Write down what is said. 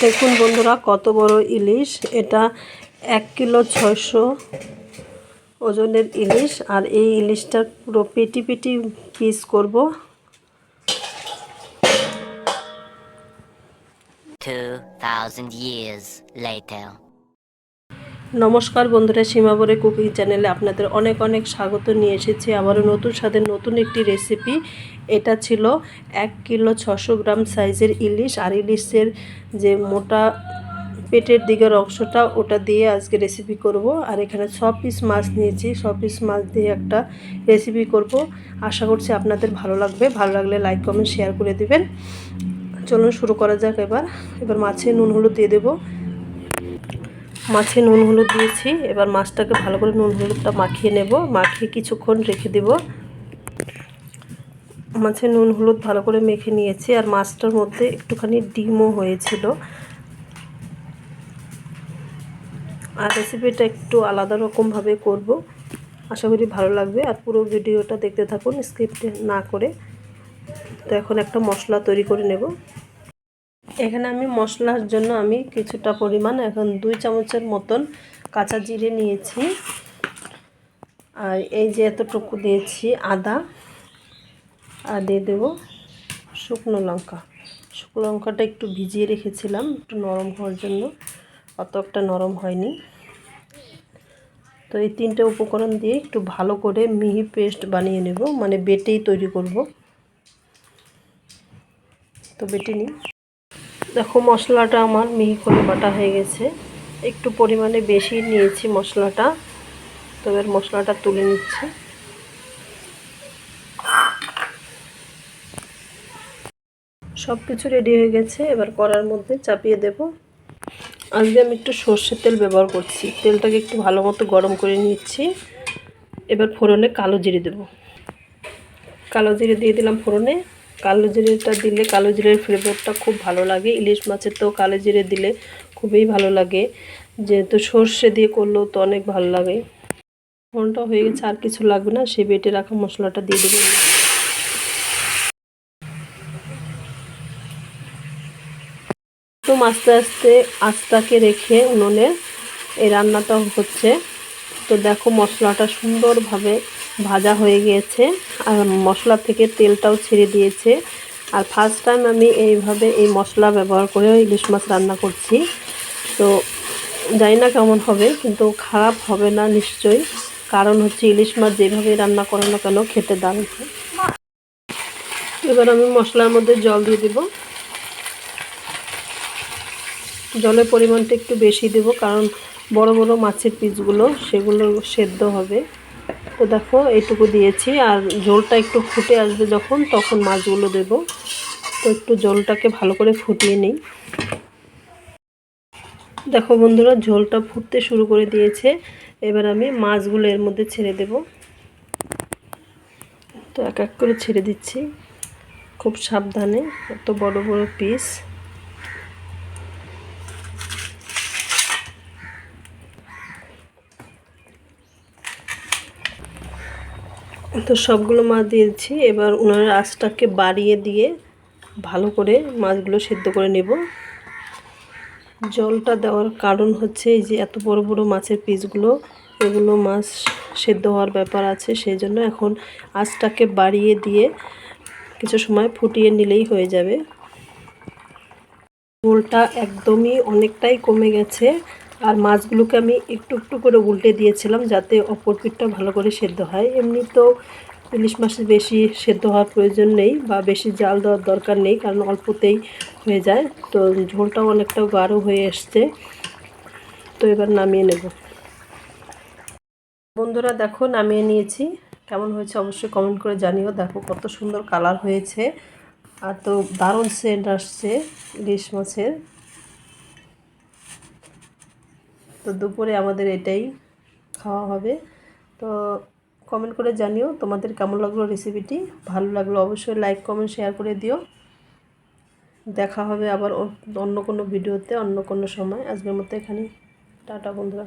দেখুন বন্ধুরা কত বড় ইলিশ এটা এক কিলো ছয়শো ওজনের ইলিশ আর এই ইলিশটা পুরো পেটি পেটি পিস করব 2,000 years later. নমস্কার বন্ধুরা সীমাবরে কুকিং চ্যানেলে আপনাদের অনেক অনেক স্বাগত। নিয়ে এসেছি আবারও নতুন স্বাদের নতুন একটি রেসিপি। এটা ছিল এক কিলো ছশো গ্রাম সাইজের ইলিশ আর ইলিশের যে মোটা পেটের দিকের অংশটা, ওটা দিয়ে আজকে রেসিপি করব। আর এখানে ছ পিস মাছ নিয়েছি, ছ পিস মাছ দিয়ে একটা রেসিপি করব। আশা করছি আপনাদের ভালো লাগবে। ভালো লাগলে লাইক, কমেন্ট, শেয়ার করে দিবেন। চলুন শুরু করা যাক এবার। এবার মাছে নুন, হলুদ দিয়ে দেবো। মাছে নুন হলুদ দিয়েছি। এবার মাছটাকে ভালো করে নুন হলুদটা মাখিয়ে নেব। মাখিয়ে কিছুক্ষণ রেখে দেব। মাছে নুন হলুদ ভালো করে মেখে নিয়েছি আর মাছটার মধ্যে একটুখানি ডিমও হয়েছিল। আর রেসিপিটা একটু আলাদা রকমভাবে করব। আশা করি ভালো লাগবে। আর পুরো ভিডিওটা দেখতে থাকুন স্ক্রিপ্ট না করে। তো এখন একটা মশলা তৈরি করে নেব। এখানে আমি মশলার জন্য আমি কিছুটা পরিমাণ এখন দুই চামচের মতন কাঁচা জিরে নিয়েছি। আর এই যে এতটুকু দিয়েছি আদা। আর দিয়ে দেব শুকনো লঙ্কা। শুকনো লঙ্কাটা একটু ভিজিয়ে রেখেছিলাম, একটু নরম হওয়ার জন্য। অত একটা নরম হয়নি। তো এই তিনটে উপকরণ দিয়ে একটু ভালো করে মিহি পেস্ট বানিয়ে নেব মানে বেটেই তৈরি করব। তো বেটে নিই। দেখো, মশলাটা আমার মিহি করে বাটা হয়ে গেছে। একটু পরিমাণে বেশি নিয়েছি মশলাটা, তবে মশলাটা তুলে নিচ্ছি। সব কিছু রেডি হয়ে গেছে, এবার করার মধ্যে চাপিয়ে দেব। আজকে আমি একটু সর্ষের তেল ব্যবহার করছি। তেলটাকে একটু ভালো মতো গরম করে নিচ্ছি। এবার ফোড়নে কালো জিরে দেব। কালো জিরে দিয়ে দিলাম ফোড়নে। কালো জিরেটা দিলে কালো জিরের ফ্লেভারটা খুব ভালো লাগে। ইলিশ মাছের তো কালো জিরে দিলে খুবই ভালো লাগে। যেহেতু সর্ষে দিয়ে করলেও তো অনেক ভালো লাগে। ফোনটা হয়ে গেছে, আর কিছু লাগবে না। সে বেটে রাখা মশলাটা দিয়ে দেবো। তো আস্তে আস্তে আস্তাকে রেখে উনুনে এই রান্নাটা হচ্ছে। তো দেখো মশলাটা সুন্দরভাবে ভাজা হয়ে গিয়েছে। আর মশলা থেকে তেলটাও ছেড়ে দিয়েছে। আর ফার্স্ট টাইম আমি এইভাবে এই মশলা ব্যবহার করে ইলিশ মাছ রান্না করছি। তো জানি না কেমন হবে, কিন্তু খারাপ হবে না নিশ্চয়ই। কারণ হচ্ছে ইলিশ মাছ যেভাবে রান্না করো না কেন, খেতে দারুণ এবার আমি মশলার মধ্যে জল দিয়ে দেব। জলের পরিমাণটা একটু বেশি দেব, কারণ বড় বড় মাছের পিসগুলো সেগুলো সেদ্ধ হবে। তো দেখো, এইটুকু দিয়েছি, আর ঝোলটা একটু ফুটে আসবে যখন, তখন মাছগুলো দেব। তো একটু জলটাকে ভালো করে ফুটিয়ে নিই। দেখো বন্ধুরা, ঝোলটা ফুটতে শুরু করে দিয়েছে। এবার আমি মাছগুলো এর মধ্যে ছেড়ে দেব। তো এক এক করে ছেড়ে দিচ্ছি। খুব সাবধানে, এত বড় বড় পিস তো সবগুলো মাছ দিয়েছি। এবার উনার আঁচটাকে বাড়িয়ে দিয়ে ভালো করে মাছগুলো সেদ্ধ করে নেব। জলটা দেওয়ার কারণ হচ্ছে এই যে এত বড় বড় মাছের পিসগুলো, এগুলো মাছ সেদ্ধ হওয়ার ব্যাপার আছে সেই জন্য এখন আঁচটাকে বাড়িয়ে দিয়ে কিছু সময় ফুটিয়ে নিলেই হয়ে যাবে। ঝোলটা একদমই অনেকটাই কমে গেছে। আর মাছগুলোকে আমি একটু একটু করে উল্টে দিয়েছিলাম যাতে অপর পিঠটা ভালো করে সেদ্ধ হয়। এমনি তো ইলিশ মাছের বেশি সেদ্ধ হওয়ার প্রয়োজন নেই বা বেশি জাল দেওয়ার দরকার নেই, কারণ অল্পতেই হয়ে যায়। তো ঝোলটাও অনেকটা গাঢ় হয়ে এসছে। তো এবার নামিয়ে নেব। বন্ধুরা, দেখো নামিয়ে নিয়েছি। কেমন হয়েছে অবশ্যই কমেন্ট করে জানিও। দেখো কত সুন্দর কালার হয়েছে। আর তো দারুণ সেন্ট আসছে ইলিশ মাছের। তো দুপুরে আমাদের এটাই খাওয়া হবে। তো কমেন্ট করে জানিও তোমাদের কেমন লাগল রেসিপিটি ভালো লাগল অবশ্যই লাইক কমেন্ট শেয়ার করে দিও। দেখা হবে আবার অন্য কোনো ভিডিওতে অন্য কোনো সময়। আজকের মতো এখানে টাটা বন্ধুরা।